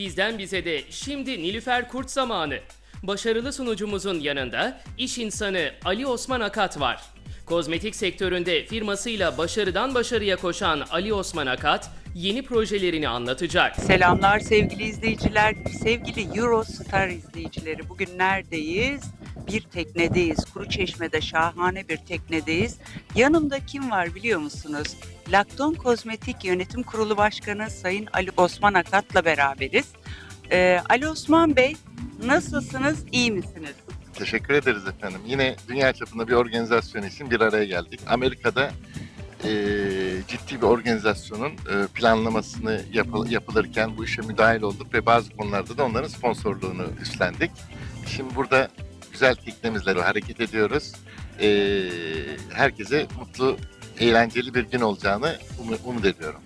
Bizden bize de şimdi Nilüfer Kurt zamanı. Başarılı sunucumuzun yanında iş insanı Ali Osman Akat var. Kozmetik sektöründe firmasıyla başarıdan başarıya koşan Ali Osman Akat yeni projelerini anlatacak. Selamlar sevgili izleyiciler, sevgili Eurostar izleyicileri. Bugün neredeyiz? Bir teknedeyiz. Kuruçeşme'de şahane bir teknedeyiz. Yanımda kim var biliyor musunuz? Lakton Kozmetik Yönetim Kurulu Başkanı Sayın Ali Osman Akat'la beraberiz. Ee, Ali Osman Bey, nasılsınız, iyi misiniz? Teşekkür ederiz efendim. Yine dünya çapında bir organizasyon için bir araya geldik. Amerika'da eee, ciddi bir organizasyonun eee, planlamasını yapı- yapılırken bu işe müdahil olduk ve bazı konularda da onların sponsorluğunu üstlendik. Şimdi burada güzel teknemizle hareket ediyoruz. Eee, herkese mutlu, eğlenceli bir gün olacağını umu- umut ediyorum.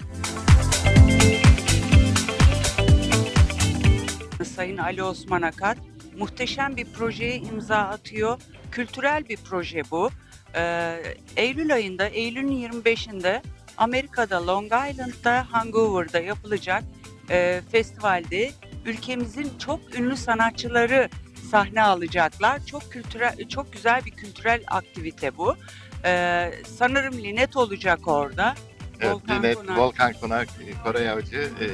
Sayın Ali Osman Akat muhteşem bir projeye imza atıyor. Kültürel bir proje bu. Ee, Eylül ayında, Eylül'ün 25'inde Amerika'da Long Island'da, Vancouver'da yapılacak e, festivalde ülkemizin çok ünlü sanatçıları sahne alacaklar. Çok kültürel, çok güzel bir kültürel aktivite bu. Ee, sanırım Linet olacak orada. Evet, Volkan Linet, Konak. Volkan Konak, Koray Avcı, e,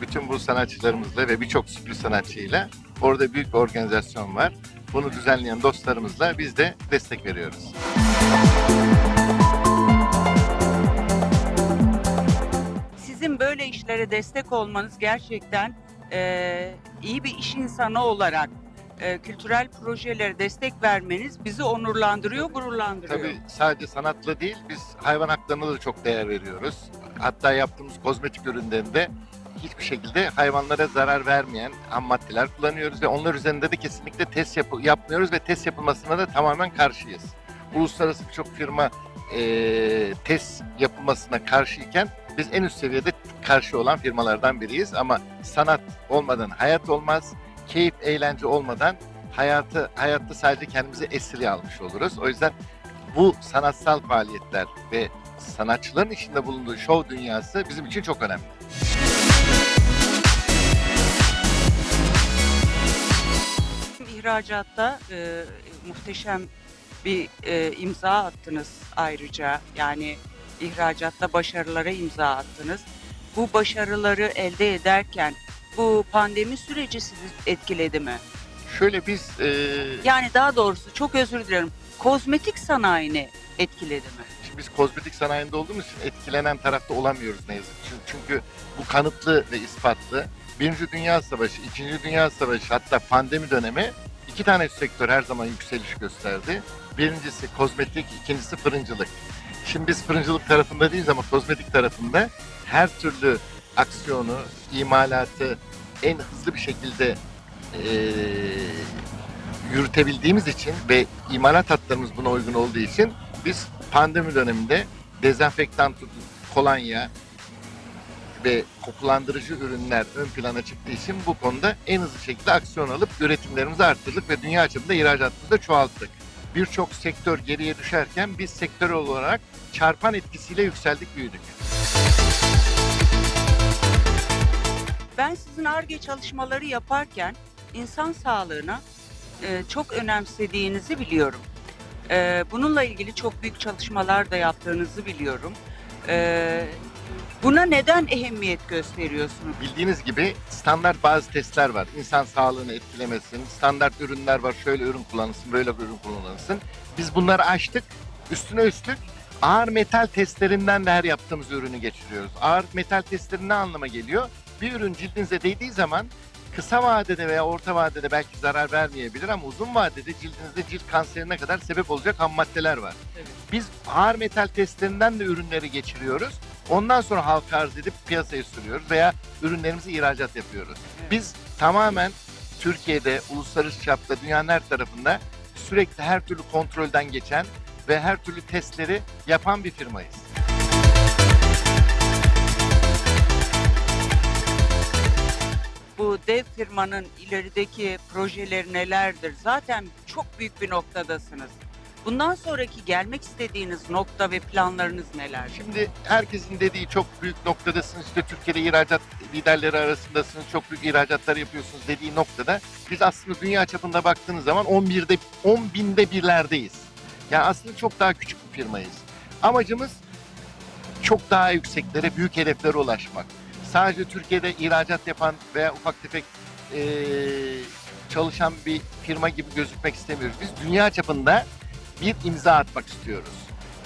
bütün bu sanatçılarımızla ve birçok sürpriz sanatçıyla orada büyük bir organizasyon var. Bunu düzenleyen dostlarımızla biz de destek veriyoruz. Sizin böyle işlere destek olmanız gerçekten e, iyi bir iş insanı olarak e, kültürel projelere destek vermeniz bizi onurlandırıyor, gururlandırıyor. Tabii sadece sanatla değil, biz hayvan haklarına da çok değer veriyoruz. Hatta yaptığımız kozmetik ürünlerinde hiçbir şekilde hayvanlara zarar vermeyen ham maddeler kullanıyoruz ve onlar üzerinde de kesinlikle test yapı- yapmıyoruz ve test yapılmasına da tamamen karşıyız. Uluslararası birçok firma eee, test yapılmasına karşıyken biz en üst seviyede karşı olan firmalardan biriyiz ama sanat olmadan hayat olmaz, keyif, eğlence olmadan hayatı hayatta sadece kendimizi esiri almış oluruz. O yüzden bu sanatsal faaliyetler ve sanatçıların içinde bulunduğu şov dünyası bizim için çok önemli. İhracatta e, muhteşem bir e, imza attınız ayrıca. Yani ihracatta başarılara imza attınız. Bu başarıları elde ederken bu pandemi süreci sizi etkiledi mi? Şöyle biz e, Yani daha doğrusu çok özür dilerim. Kozmetik sanayini etkiledi mi? şimdi biz kozmetik sanayinde olduğumuz için etkilenen tarafta olamıyoruz ne yazık ki. Çünkü, bu kanıtlı ve ispatlı. Birinci Dünya Savaşı, İkinci Dünya Savaşı hatta pandemi dönemi iki tane sektör her zaman yükseliş gösterdi. Birincisi kozmetik, ikincisi fırıncılık. Şimdi biz fırıncılık tarafında değiliz ama kozmetik tarafında her türlü aksiyonu, imalatı en hızlı bir şekilde eee, yürütebildiğimiz için ve imalat hatlarımız buna uygun olduğu için biz pandemi döneminde dezenfektan kolonya ve kokulandırıcı ürünler ön plana çıktığı için bu konuda en hızlı şekilde aksiyon alıp üretimlerimizi arttırdık ve dünya çapında ihracatımızı da çoğalttık. Birçok sektör geriye düşerken biz sektör olarak çarpan etkisiyle yükseldik, büyüdük. Ben sizin ARGE çalışmaları yaparken insan sağlığına e, çok önemsediğinizi biliyorum. E, bununla ilgili çok büyük çalışmalar da yaptığınızı biliyorum. E, buna neden ehemmiyet gösteriyorsunuz? Bildiğiniz gibi standart bazı testler var. İnsan sağlığını etkilemesin, standart ürünler var. Şöyle ürün kullanılsın, böyle ürün kullanılsın. Biz bunları açtık. Üstüne üstlük ağır metal testlerinden de her yaptığımız ürünü geçiriyoruz. Ağır metal testleri ne anlama geliyor? Bir ürün cildinize değdiği zaman kısa vadede veya orta vadede belki zarar vermeyebilir ama uzun vadede cildinizde cilt kanserine kadar sebep olacak ham maddeler var. Evet. Biz ağır metal testlerinden de ürünleri geçiriyoruz. Ondan sonra halka arz edip piyasaya sürüyoruz veya ürünlerimizi ihracat yapıyoruz. Evet. Biz tamamen Türkiye'de, uluslararası çapta, dünyanın her tarafında sürekli her türlü kontrolden geçen ve her türlü testleri yapan bir firmayız. Dev firmanın ilerideki projeleri nelerdir? Zaten çok büyük bir noktadasınız. Bundan sonraki gelmek istediğiniz nokta ve planlarınız neler? Şimdi herkesin dediği çok büyük noktadasınız. İşte Türkiye'de ihracat liderleri arasındasınız. Çok büyük ihracatlar yapıyorsunuz dediği noktada biz aslında dünya çapında baktığınız zaman 11'de 10 binde birlerdeyiz. Yani aslında çok daha küçük bir firmayız. Amacımız çok daha yükseklere, büyük hedeflere ulaşmak. Sadece Türkiye'de ihracat yapan veya ufak tefek eee, çalışan bir firma gibi gözükmek istemiyoruz. Biz dünya çapında bir imza atmak istiyoruz.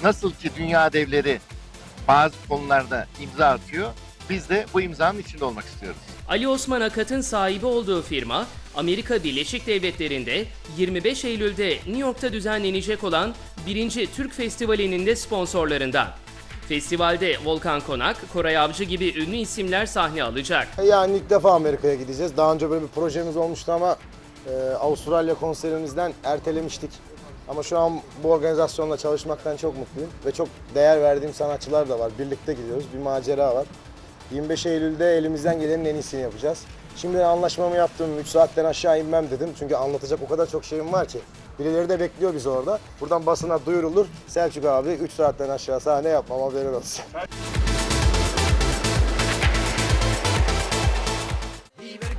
Nasıl ki dünya devleri bazı konularda imza atıyor, biz de bu imzanın içinde olmak istiyoruz. Ali Osman Akat'ın sahibi olduğu firma, Amerika Birleşik Devletleri'nde 25 Eylül'de New York'ta düzenlenecek olan 1. Türk Festivali'nin de sponsorlarından. Festivalde Volkan Konak, Koray Avcı gibi ünlü isimler sahne alacak. Yani ilk defa Amerika'ya gideceğiz. Daha önce böyle bir projemiz olmuştu ama e, Avustralya konserimizden ertelemiştik. Ama şu an bu organizasyonla çalışmaktan çok mutluyum ve çok değer verdiğim sanatçılar da var. Birlikte gidiyoruz. Bir macera var. 25 Eylül'de elimizden gelenin en iyisini yapacağız. Şimdi anlaşmamı yaptım. 3 saatten aşağı inmem dedim. Çünkü anlatacak o kadar çok şeyim var ki. Birileri de bekliyor bizi orada. Buradan basına duyurulur. Selçuk abi 3 saatten aşağı sahne yapmam haberin olsun.